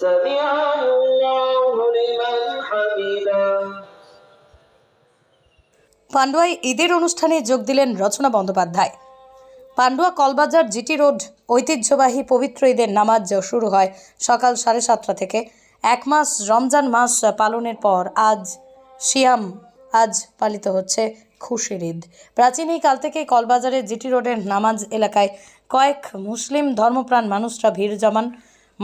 سمع الله لمن حمده পান্ডুয়ায় ঈদের অনুষ্ঠানে যোগ দিলেন রচনা বন্দ্যোপাধ্যায় পান্ডুয়া কলবাজার জিটি রোড ঐতিহ্যবাহী পবিত্র ঈদের নামাজ শুরু হয় সকাল সাড়ে সাতটা থেকে এক মাস রমজান মাস পালনের পর আজ শিয়াম আজ পালিত হচ্ছে খুশির ঈদ প্রাচীন এই কাল থেকে কলবাজারের জিটি রোডের নামাজ এলাকায় কয়েক মুসলিম ধর্মপ্রাণ মানুষরা ভিড় জমান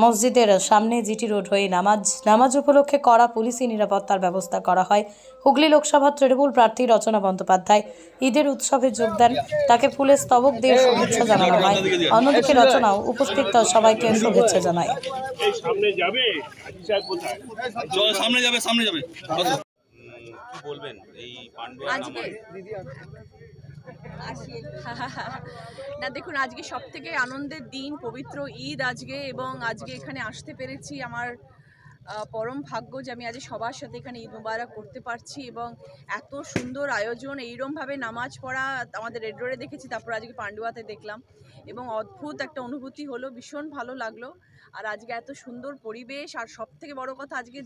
মসজিদের সামনে জিটি রোড হয়ে নামাজ নামাজ উপলক্ষে করা পুলিশি নিরাপত্তার ব্যবস্থা করা হয়। হুগলি লোকসভা তৃণমূল প্রার্থী রচনা বন্দ্যোপাধ্যায় ঈদের উৎসবে যোগ দেন। তাকে ফুলের স্তবক দিয়ে শুভেচ্ছা জানানো হয়। অন্যদিকে রচনাও উপস্থিত সবাইকে শুভেচ্ছা জানায়। সামনে যাবে হাজি সাহেব কোথায় চল সামনে যাবে। সামনে যাবে বলবেন? এই না, দেখুন, আজকে সব থেকে আনন্দের দিন, পবিত্র ঈদ আজকে এবং আজকে এখানে আসতে পেরেছি আমার পরম ভাগ্য যে আমি আজ সবার সাথে এখানে ঈদ মুবারক করতে পারছি এবং এত সুন্দর আয়োজন, এইরমভাবে নামাজ পড়া আমাদের রেড রোডে দেখেছি, তারপর আজকে পান্ডুয়াতে দেখলাম এবং অদ্ভুত একটা অনুভূতি হলো, ভীষণ ভালো লাগল। আর আজকে এত সুন্দর পরিবেশ, আর সব থেকে বড় কথা আজকে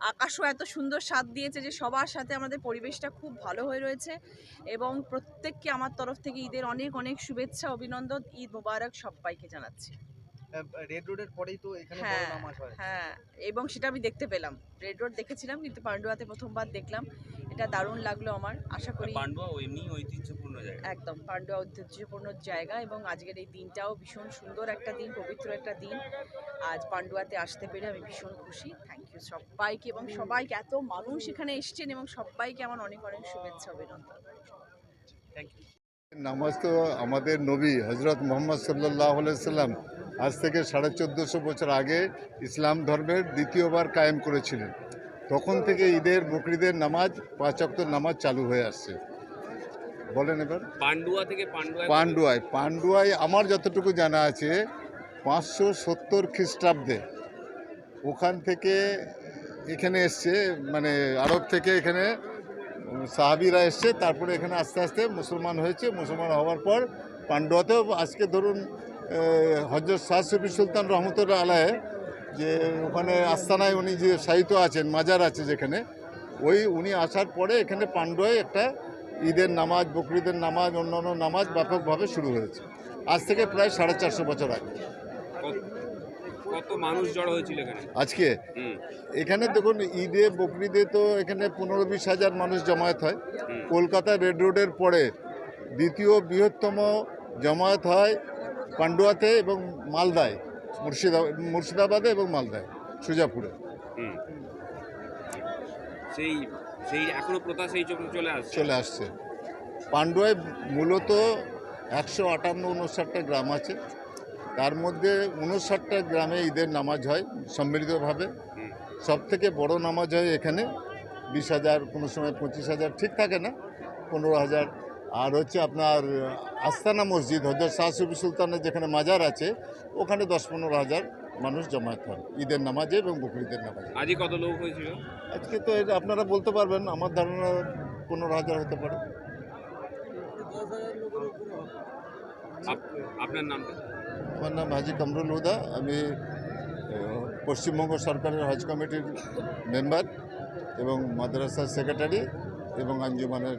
আকাশও এত সুন্দর স্বাদ দিয়েছে যে সবার সাথে আমাদের পরিবেশটা খুব ভালো হয়ে রয়েছে এবং প্রত্যেককে আমার তরফ থেকে ঈদের অনেক অনেক শুভেচ্ছা, অভিনন্দন, ঈদ মোবারক সবাইকে জানাচ্ছি। রেড রোডের পরেই তো এখানে বড় হ্যাঁ নামাজ হয়। হ্যাঁ এবং সেটা আমি দেখতে পেলাম। রেড রোড দেখেছিলাম কিন্তু পান্ডুয়াতে প্রথমবার দেখলাম। এটা দারুণ লাগল আমার আশা করি পান্ডুয়া এমনি ঐতিহ্যপূর্ণ জায়গা। একদম পান্ডুয়া ঐতিহ্যপূর্ণ জায়গা এবং আজকের এই দিনটাও ভীষণ সুন্দর একটা দিন পবিত্র একটা দিন। আজ পান্ডুয়াতে আসতে পেরে আমি ভীষণ খুশি। থ্যাংক ইউ সবাইকে এবং সবাইকে এত মানুষ এখানে এসছেন এবং সবাইকে আমার অনেক অনেক শুভেচ্ছা অভিনন্দন। থ্যাংক নামাজ তো আমাদের নবী হজরত মোহাম্মদ সাল্লাহ সাল্লাম আজ থেকে সাড়ে চোদ্দোশো বছর আগে ইসলাম ধর্মের দ্বিতীয়বার কায়েম করেছিলেন। তখন থেকে ঈদের বকরিদের নামাজ পাঁচ নামাজ চালু হয়ে আসছে। বলেন এবার। পান্ডুয়া থেকে পান্ডুয়া পান্ডুয়ায় পান্ডুয়ায় আমার যতটুকু জানা আছে পাঁচশো সত্তর খ্রিস্টাব্দে ওখান থেকে এখানে এসছে মানে আরব থেকে এখানে সাহাবিরা এসছে তারপরে এখানে আস্তে আস্তে মুসলমান হয়েছে। মুসলমান হওয়ার পর পান্ডুয়াতেও আজকে ধরুন হজরত শাহ সুফি সুলতান রহমতুল্লাহ আলায় যে ওখানে আস্তানায় উনি যে সাহিত্য আছেন মাজার আছে যেখানে ওই উনি আসার পরে এখানে পান্ডুয়ায় একটা ঈদের নামাজ বকরিদের নামাজ অন্যান্য নামাজ ব্যাপকভাবে শুরু হয়েছে। আজ থেকে প্রায় সাড়ে চারশো বছর আগে। কত- মানুষ জড়ো হয়েছিল এখানে? আজকে? এখানে দেখুন ঈদে বকরিদে তো এখানে পনেরো বিশ হাজার মানুষ জমায়েত হয়। কলকাতা রেড রোডের পরে দ্বিতীয় বৃহত্তম জমায়েত হয় পান্ডুয়াতে এবং মালদায় মুর্শিদাবাদ মুর্শিদাবাদে এবং মালদায় সুজাপুরে। সেই সেই এখনও প্রথা সেই চলে আসছে? চলে আসছে। পান্ডুয়ায় মূলত একশো আটান্ন উনষাটটা গ্রাম আছে। তার মধ্যে উনষাটটা গ্রামে ঈদের নামাজ হয় সম্মিলিতভাবে। সব থেকে বড় নামাজ হয় এখানে। বিশ হাজার কোনো সময় পঁচিশ হাজার ঠিক থাকে না? পনেরো হাজার। আর হচ্ছে আপনার আস্তানা মসজিদ হজরত শাহ সুফি সুলতানের যেখানে মাজার আছে ওখানে দশ পনেরো হাজার মানুষ জমায়েত হয় ঈদের নামাজে এবং বকরিদের নামাজে। আজই কত লোক হয়েছিল? আজকে তো এটা আপনারা বলতে পারবেন আমার ধারণা পনেরো হাজার হতে পারে। আপনার নামটা? আমার নাম হাজি কামরুল হুদা আমি পশ্চিমবঙ্গ সরকারের হজ কমিটির মেম্বার এবং মাদ্রাসার সেক্রেটারি এবং আঞ্জুমানের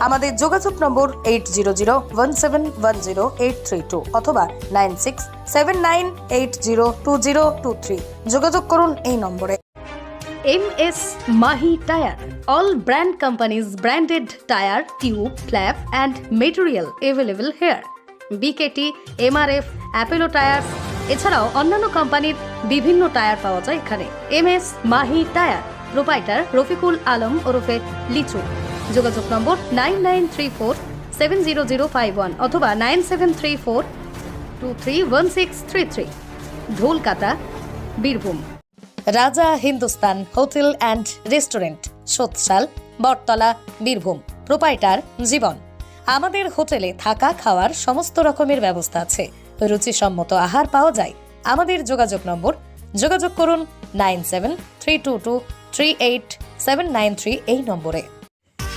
আমাদের যোগাযোগ নম্বর eight zero zero one seven one zero eight three two অথবা nine six seven nine eight zero two zero two three যোগাযোগ করুন এই নম্বরে MS Mahi Tire. All brand companies branded tire, tube, flap and material available here. BKT, MRF, Apollo tyre এছাড়াও অন্যান্য কোম্পানির বিভিন্ন tyre পাওয়া যায় এখানে M S Mahi tyre proprietor Rafiqul Alam ওরফে লিচু যোগাযোগ নম্বর nine nine three four seven zero zero five one অথবা nine seven three four two three one six three three. Dholkata, Birbhum. Raja Hindustan hotel and restaurant Sotsal Battala, Birbhum. Proprietor, Jiban. আমাদের হোটেলে থাকা খাওয়ার সমস্ত রকমের ব্যবস্থা আছে। রুচিসম্মত আহার পাওয়া যায়। আমাদের যোগাযোগ নম্বর যোগাযোগ করুন nine seven three two two three eight seven nine three এই নম্বরে।